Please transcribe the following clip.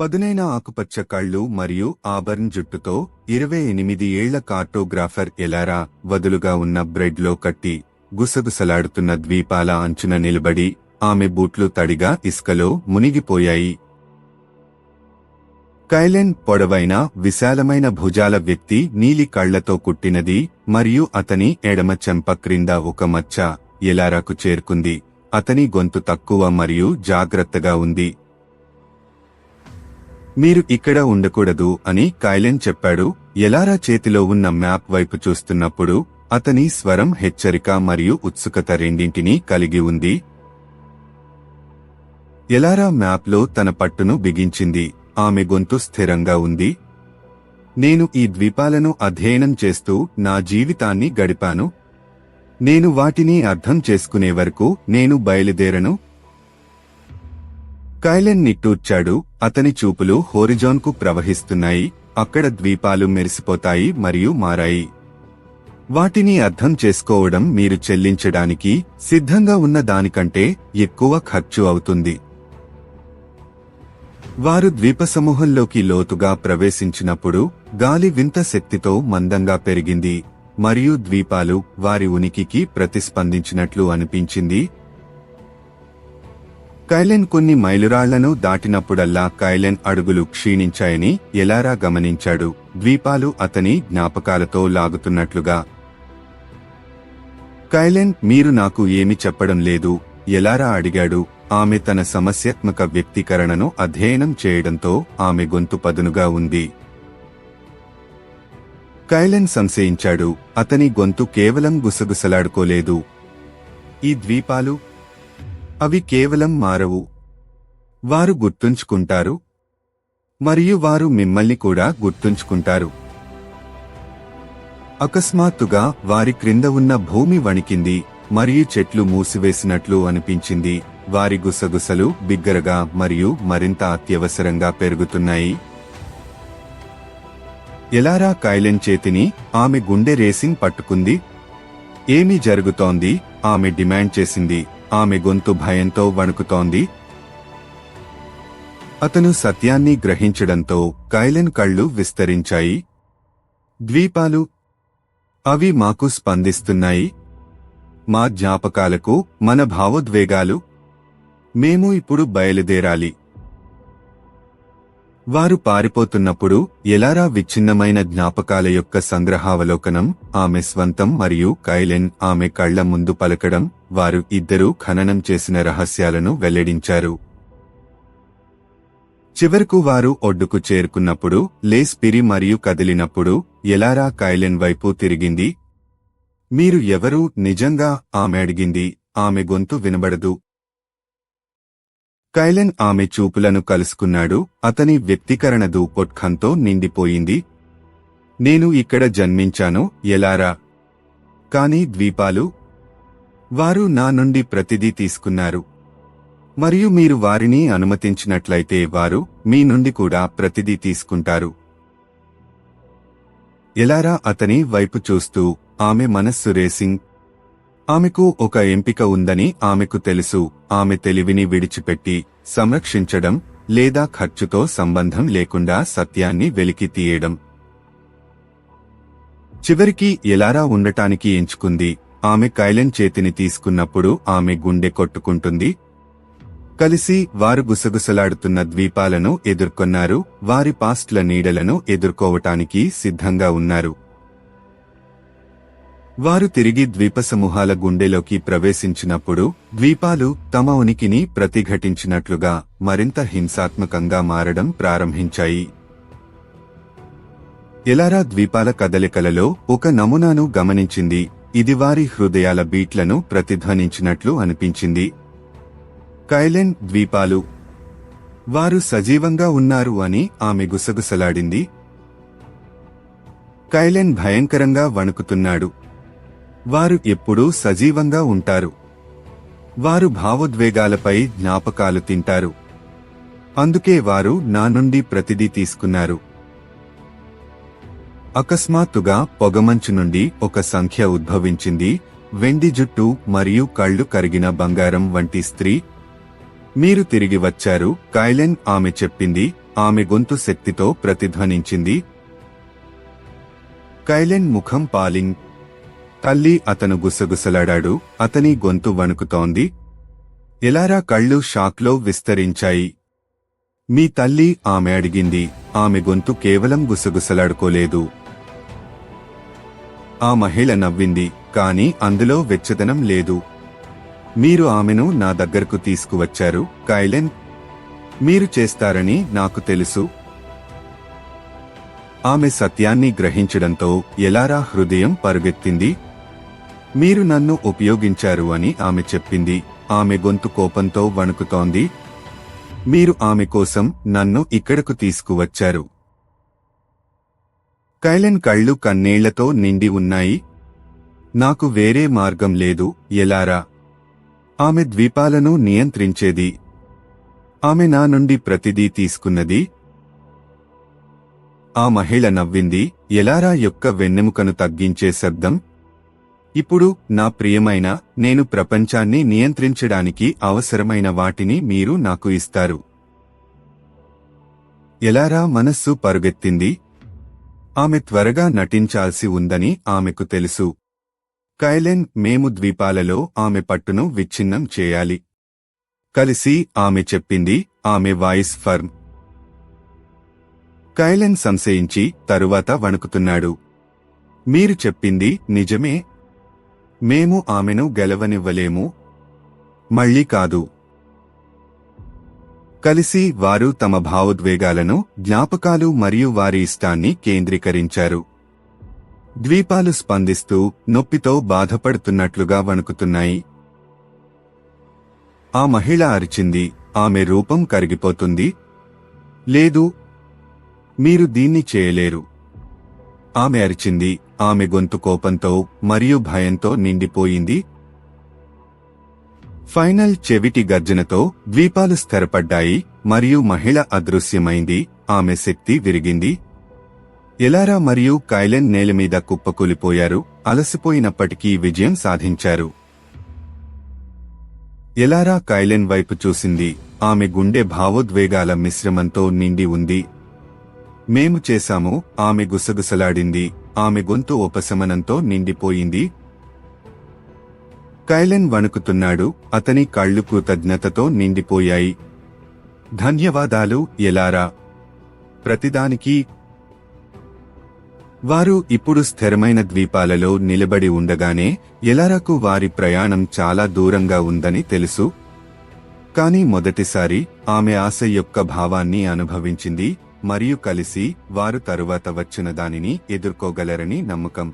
పదునైన ఆకుపచ్చ కళ్ళు మరియు ఆబర్న్ జుట్టుతో ఇరవై ఎనిమిది ఏళ్ళ కార్టోగ్రాఫర్ ఎలారా వదులుగా ఉన్న బ్రెడ్లో కట్టి గుసగుసలాడుతున్న ద్వీపాల అంచున నిలబడి ఆమె బూట్లు తడిగా ఇసుకలో మునిగిపోయాయి. కైలెన్ పొడవైన విశాలమైన భుజాల వ్యక్తి నీలి కళ్ళతో కుట్టినది మరియు అతని ఎడమ చెంప క్రింద ఒక మచ్చ ఎలారాకు చేరుకుంది. అతని గొంతు తక్కువ మరియు జాగ్రత్తగా ఉంది. మీరు ఇక్కడ ఉండకూడదు అని కైలెన్ చెప్పాడు. ఎలారా చేతిలో ఉన్న మ్యాప్ వైపు చూస్తున్నప్పుడు అతని స్వరం హెచ్చరిక మరియు ఉత్సుకత రెండింటినీ కలిగి ఉంది. ఎలారా మ్యాప్లో తన పట్టును బిగించింది? ఆమె గొంతు స్థిరంగా ఉంది. నేను ఈ ద్వీపాలను అధ్యయనం చేస్తూ నా జీవితాన్ని గడిపాను. నేను వాటిని అర్థం చేసుకునే వరకు నేను బయలుదేరను. కైలెన్ నిట్టూర్చాడు అతని చూపులు హోరిజోన్కు ప్రవహిస్తున్నాయి అక్కడ ద్వీపాలు మెరిసిపోతాయి మరియు మారాయి. వాటిని అర్థం చేసుకోవడం మీరు చెల్లించడానికి సిద్ధంగా ఉన్న దానికంటే ఎక్కువ ఖర్చు అవుతుంది. వారు ద్వీపసమూహంలోకి లోతుగా ప్రవేశించినప్పుడు గాలి వింత శక్తితో మందంగా పెరిగింది మరియు ద్వీపాలు వారి ఉనికికి ప్రతిస్పందించినట్లు అనిపించింది కైలెన్ కొన్ని మైలురాళ్ళను దాటినప్పుడల్లా కైలెన్ అడుగులు క్షీణించాయని ఎలారా గమనించాడు? ద్వీపాలు అతని జ్ఞాపకాలతో లాగుతున్నట్లుగా. కైలెన్ మీరు నాకు ఏమి చెప్పడం లేదు? ఎలారా అడిగాడు? ఆమె తన సమస్యాత్మక వ్యక్తీకరణను అధ్యయనం చేయడంతో ఆమె గొంతు పదునుగా ఉంది. కైలెన్ సంశయించాడు. అతని గొంతు కేవలం గుసగుసలాడుకోలేదు. ఈ ద్వీపాలు అవి కేవలం మారవు. వారు గుర్తుంచుకుంటారు. మరియు వారు మిమ్మల్ని కూడా గుర్తుంచుకుంటారు. అకస్మాత్తుగా వారి క్రింద ఉన్న భూమి వణికింది మరియు చెట్లు మూసివేసినట్లు అనిపించింది. వారి గుసగుసలు బిగ్గరగా మరియు మరింత అత్యవసరంగా పెరుగుతున్నాయి. ఎలారా కైలెన్ చేతిని ఆమె గుండె రేసింగ్ పట్టుకుంది. ఏమి జరుగుతోంది? ఆమె డిమాండ్ చేసింది. ఆమె గొంతు భయంతో వణుకుతోంది. అతను సత్యాన్ని గ్రహించడంతో కైలెన్ కళ్ళు విస్తరించాయి. ద్వీపాలు అవి మాకు స్పందిస్తున్నాయి. మా జ్ఞాపకాలకు మన భావోద్వేగాలు మేము ఇప్పుడు బయలుదేరాలి. వారు పారిపోతున్నప్పుడు ఎలారా విచ్ఛిన్నమైన జ్ఞాపకాల యొక్క సంగ్రహావలోకనం ఆమె స్వంతం మరియు కైలెన్ ఆమె కళ్ళ ముందు పలకడం వారు ఇద్దరూ ఖననం చేసిన రహస్యాలను వెల్లడించారు. చివరకు వారు ఒడ్డుకు చేరుకున్నప్పుడు లేస్పిరి మరియు కదిలినప్పుడు ఎలారా కైలెన్ వైపు తిరిగింది? మీరు ఎవరు? నిజంగా ఆమె అడిగింది. ఆమె గొంతు వినబడదు. కైలెన్ ఆమె చూపులను కలుసుకున్నాడు. అతని వ్యక్తీకరణ దూపొట్ఖంతో నిండిపోయింది. నేను ఇక్కడ జన్మించాను ఎలారా? కాని ద్వీపాలు వారు నా నుండి ప్రతిదీ తీసుకున్నారు. మరియు మీరు వారిని అనుమతించినట్లయితే వారు మీ నుండి కూడా ప్రతిదీ తీసుకుంటారు. ఎలారా? అతని వైపు చూస్తూ ఆమె మనస్సు రేసింగ్ ఆమెకు ఒక ఎంపిక ఉందని ఆమెకు తెలుసు. ఆమె తెలివిని విడిచిపెట్టి సంరక్షించడం లేదా ఖర్చుతో సంబంధం లేకుండా సత్యాన్ని వెలికి తీయడం. చివరికి ఎలారా ఉండటానికి ఎంచుకుంది? ఆమె కైలెన్ చేతిని తీసుకున్నప్పుడు ఆమె గుండె కొట్టుకుంటుంది. కలిసి వారు గుసగుసలాడుతున్న ద్వీపాలను ఎదుర్కొన్నారు. వారి పాస్ట్ల నీడలను ఎదుర్కోవటానికి సిద్ధంగా ఉన్నారు. వారు తిరిగి ద్వీపసమూహాల గుండెలోకి ప్రవేశించినప్పుడు ద్వీపాలు తమ ఉనికిని ప్రతిఘటించినట్లుగా మరింత హింసాత్మకంగా మారడం ప్రారంభించాయి. ఎలారా ద్వీపాల కదలికలలో ఒక నమూనాను గమనించింది ఇది వారి హృదయాల బీట్లను ప్రతిధ్వనించినట్లు అనిపించింది. కైలెండ్ ద్వీపాలు. వారు సజీవంగా ఉన్నారు అని ఆమె గుసగుసలాడింది. కైలెన్ భయంకరంగా వణుకుతున్నాడు. వారు ఎప్పుడూ సజీవంగా ఉంటారు. వారు భావోద్వేగాలపై జ్ఞాపకాలు తింటారు. అందుకే వారు నా నుండి ప్రతిదీ తీసుకున్నారు. అకస్మాత్తుగా పొగమంచు నుండి ఒక సంఖ్య ఉద్భవించింది. వెండి జుట్టు మరియు కళ్ళు కరిగిన బంగారం వంటి స్త్రీ. మీరు తిరిగి వచ్చారు. కైలెన్ ఆమె చెప్పింది. ఆమె గొంతు శక్తితో ప్రతిధ్వనించింది. కైలెన్ ముఖం పాలింగ్ తల్లి అతను గుసగుసలాడాడు అతని గొంతు వణుకుతోంది. ఎలారా కళ్ళు షాక్లో విస్తరించాయి. మీ తల్లి ఆమె అడిగింది ఆమె గొంతు కేవలం గుసగుసలాడుకోలేదు. ఆ మహిళ నవ్వింది కాని అందులో వెచ్చదనం లేదు. మీరు ఆమెను నా దగ్గరకు తీసుకువచ్చారు కైలెన్. మీరు చేస్తారని నాకు తెలుసు. ఆమె సత్యాన్ని గ్రహించడంతో ఎలారా హృదయం పరుగెత్తింది మీరు నన్ను ఉపయోగించారు అని ఆమె చెప్పింది. ఆమె గొంతు కోపంతో వణుకుతోంది. మీరు ఆమె కోసం నన్ను ఇక్కడకు తీసుకువచ్చారు. కైలెన్ కళ్ళు కన్నీళ్ళతో నిండి ఉన్నాయి. నాకు వేరే మార్గం లేదు ఎలారా? ఆమె ద్వీపాలను నియంత్రించేది. ఆమె నా నుండి ప్రతిదీ తీసుకున్నది. ఆ మహిళ నవ్వింది. ఎలారా యొక్క వెన్నెముకను తగ్గించే శబ్దం? ఇప్పుడు నా ప్రియమైన నేను ప్రపంచాన్ని నియంత్రించడానికి అవసరమైన వాటిని మీరు నాకు ఇస్తారు. ఎలారా మనస్సు పరుగెత్తింది? ఆమె త్వరగా నటించాల్సి ఉందని ఆమెకు తెలుసు. కైలెన్ మేము ద్వీపాలలో ఆమె పట్టును విచ్ఛిన్నం చేయాలి. కలిసి ఆమె చెప్పింది ఆమె వాయిస్ ఫర్మ్. కైలెన్ సంశయించి తరువాత వణుకుతున్నాడు. మీరు చెప్పింది నిజమే మేము ఆమెను గెలవనివ్వలేము. మళ్ళీ కాదు. కలిసి వారు తమ భావోద్వేగాలను జ్ఞాపకాలు మరియు వారి ఇష్టాన్ని కేంద్రీకరించారు. ద్వీపాలు స్పందిస్తూ నొప్పితో బాధపడుతున్నట్లుగా వణుకుతున్నాయి. ఆ మహిళ అరిచింది ఆమె రూపం కరిగిపోతుంది. లేదు మీరు దీన్ని చేయలేరు. ఆమె అరిచింది ఆమె గొంతు కోపంతో మరియు భయంతో నిండిపోయింది. ఫైనల్ చెవిటి గర్జనతో ద్వీపాలు స్థిరపడ్డాయి మరియు మహిళ అదృశ్యమైంది. ఆమె శక్తి విరిగింది. ఎలారా మరియు కైలెన్ నేలమీద కుప్పకూలిపోయారు అలసిపోయినప్పటికీ విజయం సాధించారు. ఎలారా కైలెన్ వైపు చూసింది. ఆమె గుండె భావోద్వేగాల మిశ్రమంతో నిండి ఉంది. మేము చేశాము. ఆమె గుసగుసలాడింది. ఆమె గొంతు ఉపశమనంతో నిండిపోయింది. కైలెన్ వణుకుతున్నాడు అతని కళ్ళు కృతజ్ఞతతో నిండిపోయాయి. ధన్యవాదాలు ఎలారా. ప్రతిదానికి. వారు ఇప్పుడు స్థిరమైన ద్వీపాలలో నిలబడి ఉండగానే ఎలారకు వారి ప్రయాణం చాలా దూరంగా ఉందని తెలుసు. కాని మొదటిసారి ఆమె ఆశ యొక్క భావాన్ని అనుభవించింది. మరియు కలిసి వారు తరువాత వచ్చిన దానిని ఎదుర్కోగలరని నమ్మకం.